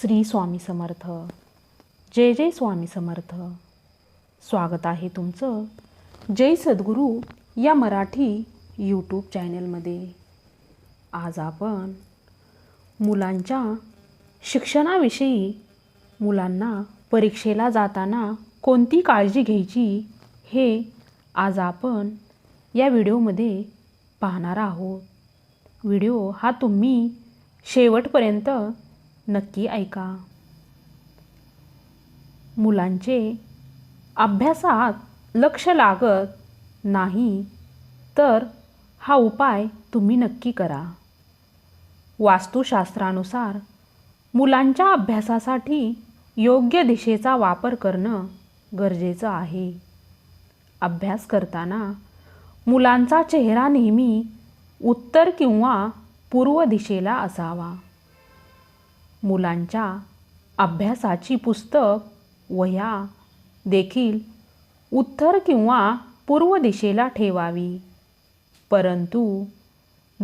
श्री स्वामी समर्थ. जय जय स्वामी समर्थ. स्वागत आहे तुमचं जय सद्गुरू या मराठी यूट्यूब चॅनलमध्ये आज आपण मुलांच्या शिक्षणाविषयी मुलांना परीक्षेला जाताना कोणती काळजी घ्यायची हे आज आपण या व्हिडिओमध्ये पाहणार आहोत. व्हिडिओ हा तुम्ही शेवटपर्यंत नक्की ऐका. मुलांचे अभ्यासात लक्ष लागत नाही तर हा उपाय तुम्ही नक्की करा. वास्तुशास्त्रानुसार मुलांच्या अभ्यासासाठी योग्य दिशेचा वापर करणं गरजेचं आहे. अभ्यास करताना मुलांचा चेहरा नेहमी उत्तर किंवा पूर्व दिशेला असावा. मुलांच्या अभ्यासाची पुस्तक वह्या देखील उत्तर किंवा पूर्व दिशेला ठेवावी. परंतु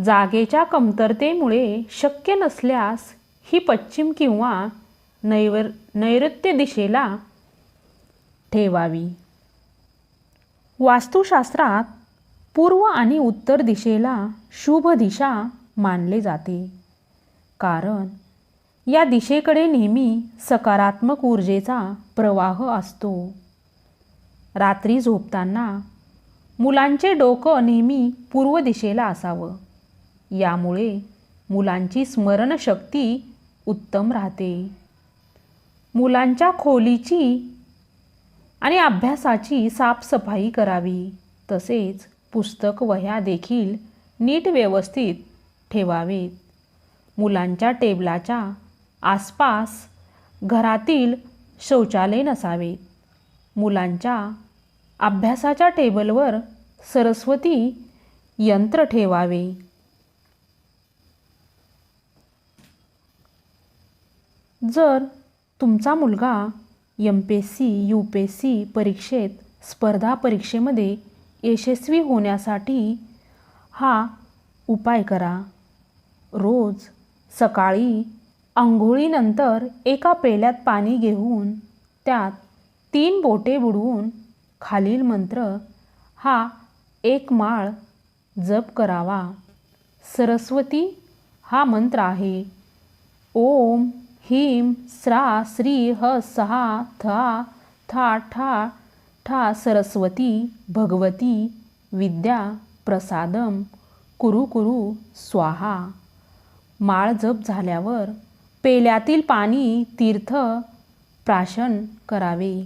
जागेच्या कमतरतेमुळे शक्य नसल्यास ही पश्चिम किंवा नैवर नैऋत्य दिशेला ठेवावी. वास्तुशास्त्रात पूर्व आणि उत्तर दिशेला शुभ दिशा मानले जाते. कारण या दिशेकडे नेहमी सकारात्मक ऊर्जेचा प्रवाह असतो. रात्री झोपताना मुलांचे डोकं नेहमी पूर्व दिशेला असावं. यामुळे मुलांची स्मरणशक्ती उत्तम राहते. मुलांच्या खोलीची आणि अभ्यासाची साफसफाई करावी तसेच पुस्तक वह्या देखील नीट व्यवस्थित ठेवावेत. मुलांच्या टेबलाच्या आसपास घरातील शौचालय नसावे. मुलांच्या अभ्यासाच्या टेबलवर सरस्वती यंत्र ठेवावे. जर तुमचा मुलगा M P S C U P S C परीक्षेत स्पर्धा परीक्षेमध्ये यशस्वी होण्यासाठी हा उपाय करा. रोज सकाळी आंघोळीनंतर एका पेल्यात पाणी घेऊन त्यात तीन बोटे बुडवून खालील मंत्र हा एक माळ जप करावा. सरस्वती हा मंत्र आहे. ओम ह्रीम स्रा श्री ह सहा था था ठा ठा सरस्वती भगवती विद्या प्रसादम कुरु कुरु स्वाहा. माळ जप झाल्यावर पेल्यातील पाणी तीर्थ प्राशन करावे.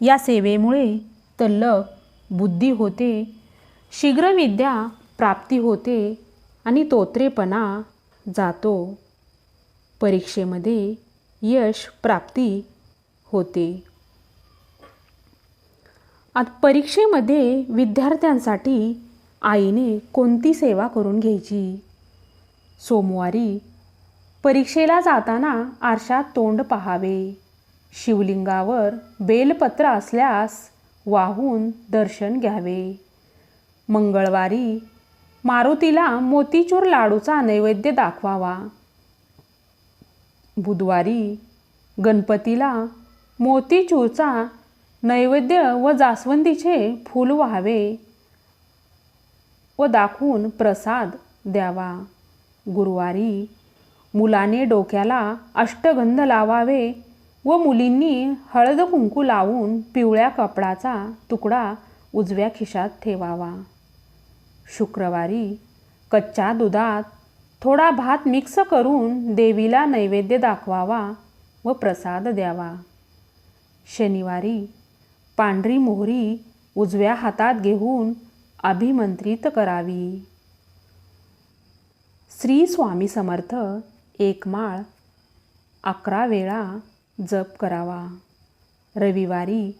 या सेवेमुळे तल्लक बुद्धी होते शीघ्रविद्या प्राप्ती होते आणि तोत्रेपणा जातो. परीक्षेमध्ये यश प्राप्ती होते. आता परीक्षेमध्ये विद्यार्थ्यांसाठी आईने कोणती सेवा करून घ्यायची? सोमवारी परीक्षेला जाताना आरशात तोंड पहावे. शिवलिंगावर बेलपत्र असल्यास वाहून दर्शन घ्यावे. मंगळवारी मारुतीला मोतीचूर लाडूचा नैवेद्य दाखवावा. बुधवारी गणपतीला मोतीचूरचा नैवेद्य व जास्वंदीचे फूल व्हावे व दाखवून प्रसाद द्यावा. गुरुवारी मुलाने डोक्याला अष्टगंध लावावे व मुलींनी हळद कुंकू लावून पिवळ्या कपडाचा तुकडा उजव्या खिशात ठेवावा. शुक्रवारी कच्च्या दुधात थोडा भात मिक्स करून देवीला नैवेद्य दाखवावा व प्रसाद द्यावा. शनिवारी पांढरी मोहरी उजव्या हातात घेऊन अभिमंत्रित करावी. श्री स्वामी समर्थ एक माळ अकरा वेळा जप करावा. रविवारी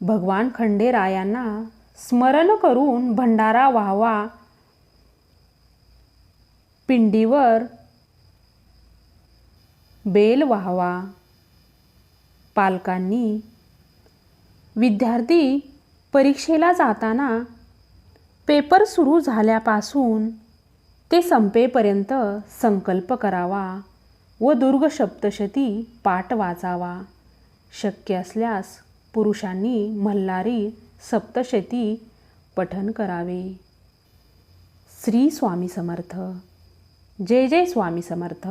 भगवान खंडेरायांना स्मरण करून भंडारा व्हावा. पिंडीवर बेल व्हावा. पालकांनी विद्यार्थी परीक्षेला जाताना पेपर सुरू झाल्यापासून ते संपेपर्यंत संकल्प करावा व दुर्ग सप्तशती पाठ वाचावा. शक्य असल्यास पुरुषांनी मल्हारी सप्तशती पठन करावे. श्री स्वामी समर्थ. जय जय स्वामी समर्थ.